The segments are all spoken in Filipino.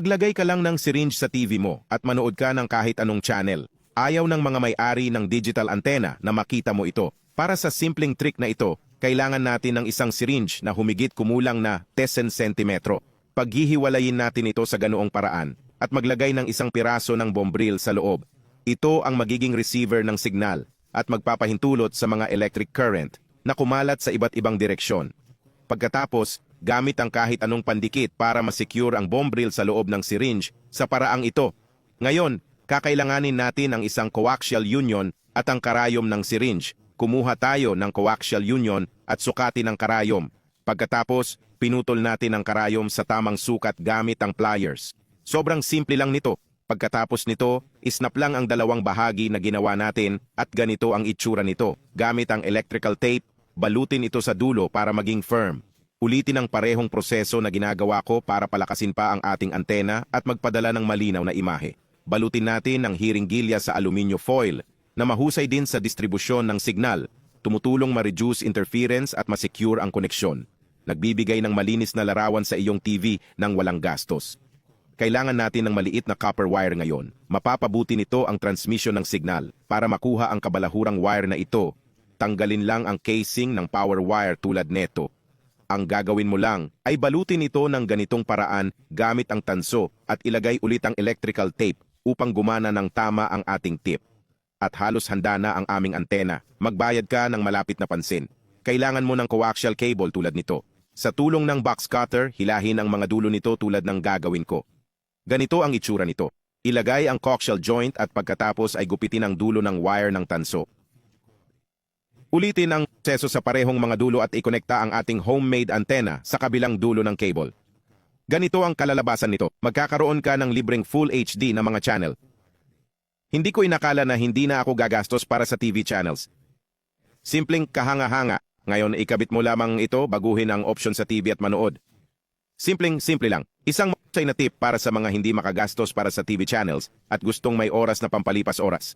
Maglagay ka lang ng syringe sa TV mo at manood ka ng kahit anong channel. Ayaw ng mga may-ari ng digital antenna na makita mo ito. Para sa simpleng trick na ito, kailangan natin ng isang syringe na humigit kumulang na 10 cm. Paghihiwalayin natin ito sa ganoong paraan at maglagay ng isang piraso ng bombril sa loob. Ito ang magiging receiver ng signal at magpapahintulot sa mga electric current na kumalat sa iba't ibang direksyon. Pagkatapos, gamit ang kahit anong pandikit para masecure ang bombril sa loob ng syringe sa paraang ito. Ngayon, kakailanganin natin ang isang coaxial union at ang karayom ng syringe. Kumuha tayo ng coaxial union at sukatin ang karayom. Pagkatapos, pinutol natin ang karayom sa tamang sukat gamit ang pliers. Sobrang simple lang nito. Pagkatapos nito, isnap lang ang dalawang bahagi na ginawa natin at ganito ang itsura nito. Gamit ang electrical tape, balutin ito sa dulo para maging firm. Ulitin ang parehong proseso na ginagawa ko para palakasin pa ang ating antena at magpadala ng malinaw na imahe. Balutin natin ang hiringgilya sa aluminyo foil na mahusay din sa distribusyon ng signal, tumutulong ma-reduce interference at ma-secure ang koneksyon. Nagbibigay ng malinis na larawan sa iyong TV nang walang gastos. Kailangan natin ng maliit na copper wire ngayon. Mapapabuti nito ang transmission ng signal. Para makuha ang kabalahurang wire na ito, tanggalin lang ang casing ng power wire tulad neto. Ang gagawin mo lang ay balutin ito ng ganitong paraan gamit ang tanso at ilagay ulit ang electrical tape upang gumana ng tama ang ating tip. At halos handa na ang aming antena. Magbayad ka ng malapit na pansin. Kailangan mo ng coaxial cable tulad nito. Sa tulong ng box cutter, hilahin ang mga dulo nito tulad ng gagawin ko. Ganito ang itsura nito. Ilagay ang coaxial joint at pagkatapos ay gupitin ang dulo ng wire ng tanso. Ulitin ang proseso sa parehong mga dulo at ikonekta ang ating homemade antenna sa kabilang dulo ng cable. Ganito ang kalalabasan nito. Magkakaroon ka ng libreng Full HD na mga channel. Hindi ko inakala na hindi na ako gagastos para sa TV channels. Simpleng kahanga-hanga. Ngayon ikabit mo lamang ito, baguhin ang option sa TV at manood. Simpleng simple lang. Isang mahusay na tip para sa mga hindi makagastos para sa TV channels at gustong may oras na pampalipas oras.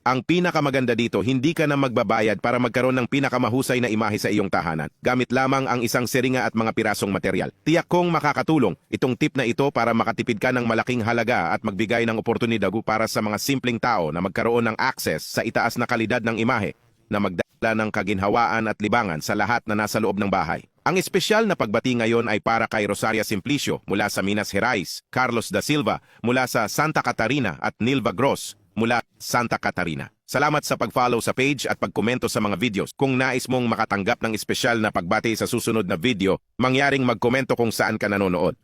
Ang pinakamaganda dito, hindi ka na magbabayad para magkaroon ng pinakamahusay na imahe sa iyong tahanan. Gamit lamang ang isang seringa at mga pirasong material. Tiyak kong makakatulong itong tip na ito para makatipid ka ng malaking halaga at magbigay ng oportunidad para sa mga simpleng tao na magkaroon ng access sa itaas na kalidad ng imahe na magdala ng kaginhawaan at libangan sa lahat na nasa loob ng bahay. Ang espesyal na pagbati ngayon ay para kay Rosaria Simplicio mula sa Minas Gerais, Carlos da Silva mula sa Santa Catarina at Nilva Gross mula Santa Catarina. Salamat sa pag-follow sa page at pagkomento sa mga videos. Kung nais mong makatanggap ng espesyal na pagbati sa susunod na video, mangyaring magkomento kung saan ka nanonood.